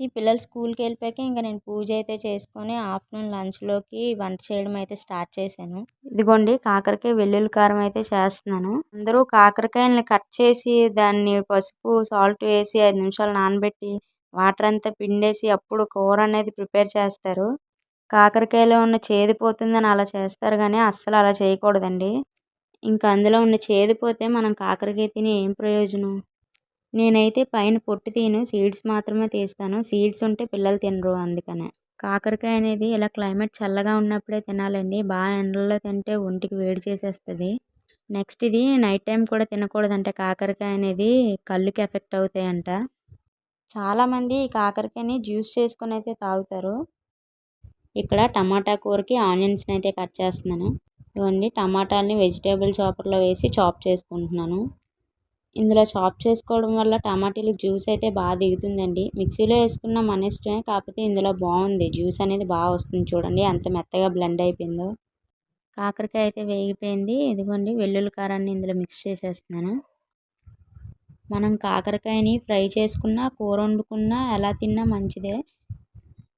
ఈ పిల్లలు స్కూల్కి వెళ్ళిపోయాక ఇంకా నేను పూజ అయితే చేసుకొని ఆఫ్టర్నూన్ లంచ్లోకి వంట చేయడం అయితే స్టార్ట్ చేశాను. ఇదిగోండి కాకరకాయ వెల్లుల్లి కారం అయితే చేస్తున్నాను. అందరూ కాకరకాయలని కట్ చేసి దాన్ని పసుపు సాల్ట్ వేసి ఐదు నిమిషాలు నానబెట్టి వాటర్ అంతా పిండేసి అప్పుడు కూర అనేది ప్రిపేర్ చేస్తారు. కాకరకాయలో ఉన్న చేదు పోతుందని అలా చేస్తారు కానీ అస్సలు అలా చేయకూడదండి. ఇంకా అందులో ఉన్న చేదు పోతే మనం కాకరకాయ తిని ఏం ప్రయోజనం? నేనైతే పైన పొట్టు తీను సీడ్స్ మాత్రమే తీస్తాను. సీడ్స్ ఉంటే పిల్లలు తినరు అందుకనే. కాకరకాయ అనేది ఇలా క్లైమేట్ చల్లగా ఉన్నప్పుడే తినాలండి. బాగా ఎండల్లో తింటే ఒంటికి వేడి చేసేస్తుంది. నెక్స్ట్ ఇది నైట్ టైం కూడా తినకూడదంట. కాకరకాయ అనేది కళ్ళుకి ఎఫెక్ట్ అవుతాయంట. చాలామంది ఈ కాకరకాయని జ్యూస్ చేసుకొని అయితే తాగుతారు. ఇక్కడ టమాటా కూరకి ఆనియన్స్ని అయితే కట్ చేస్తున్నాను. ఇవ్వండి టమాటాలని వెజిటేబుల్ చాపర్లో వేసి చాప్ చేసుకుంటున్నాను. ఇందులో చాప్ చేసుకోవడం వల్ల టమాటీలు జ్యూస్ అయితే బాగా దిగుతుందండి. మిక్సీలో వేసుకున్న మన ఇష్టమే కాకపోతే ఇందులో బాగుంది. జ్యూస్ అనేది బాగా వస్తుంది చూడండి. ఎంత మెత్తగా బ్లెండ్ అయిపోయిందో. కాకరకాయ అయితే వేగిపోయింది. ఇదిగోండి వెల్లుల్లి కారాన్ని ఇందులో మిక్స్ చేసేస్తున్నాను. మనం కాకరకాయని ఫ్రై చేసుకున్నా కూర వండుకున్నా ఎలా తిన్నా మంచిదే.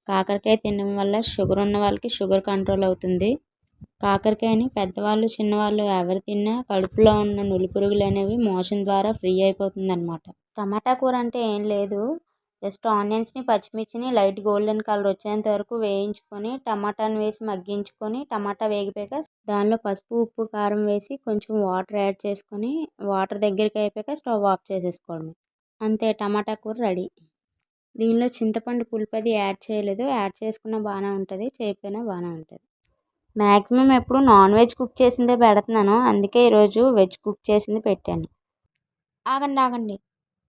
కాకరకాయ తినడం వల్ల షుగర్ ఉన్న వాళ్ళకి షుగర్ కంట్రోల్ అవుతుంది. కాకరకాయని పెద్దవాళ్ళు చిన్నవాళ్ళు ఎవరు తిన్నా కడుపులో ఉన్న నులి పురుగులు అనేవి మోషన్ ద్వారా ఫ్రీ అయిపోతుంది అనమాట టమాటా కూర అంటే ఏం లేదు. జస్ట్ ఆనియన్స్ని పచ్చిమిర్చిని లైట్ గోల్డెన్ కలర్ వచ్చేంత వరకు వేయించుకొని టమాటాని వేసి మగ్గించుకొని టమాటా వేగిపోయాక దానిలో పసుపు ఉప్పు కారం వేసి కొంచెం వాటర్ యాడ్ చేసుకొని వాటర్ దగ్గరికి అయిపోయాక స్టవ్ ఆఫ్ చేసేసుకోవడం అంతే టమాటా కూర రెడీ. దీనిలో చింతపండు పులుపది యాడ్ చేయలేదు. యాడ్ చేసుకున్న బాగానే ఉంటుంది చేయకపోయినా బాగానే ఉంటుంది. మ్యాక్సిమం ఎప్పుడు నాన్ వెజ్ కుక్ చేసిందే పెడుతున్నాను. అందుకే ఈరోజు వెజ్ కుక్ చేసింది పెట్టాను. ఆగండి ఆగండి.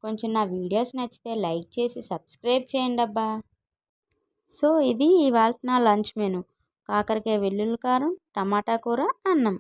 కొంచెం నా వీడియోస్ నచ్చితే లైక్ చేసి సబ్స్క్రైబ్ చేయండి అబ్బా. సో ఇది ఇవాళ నా లంచ్ మెను. కాకరకాయ వెల్లుల్లి కారం టమాటా కూర అన్నం.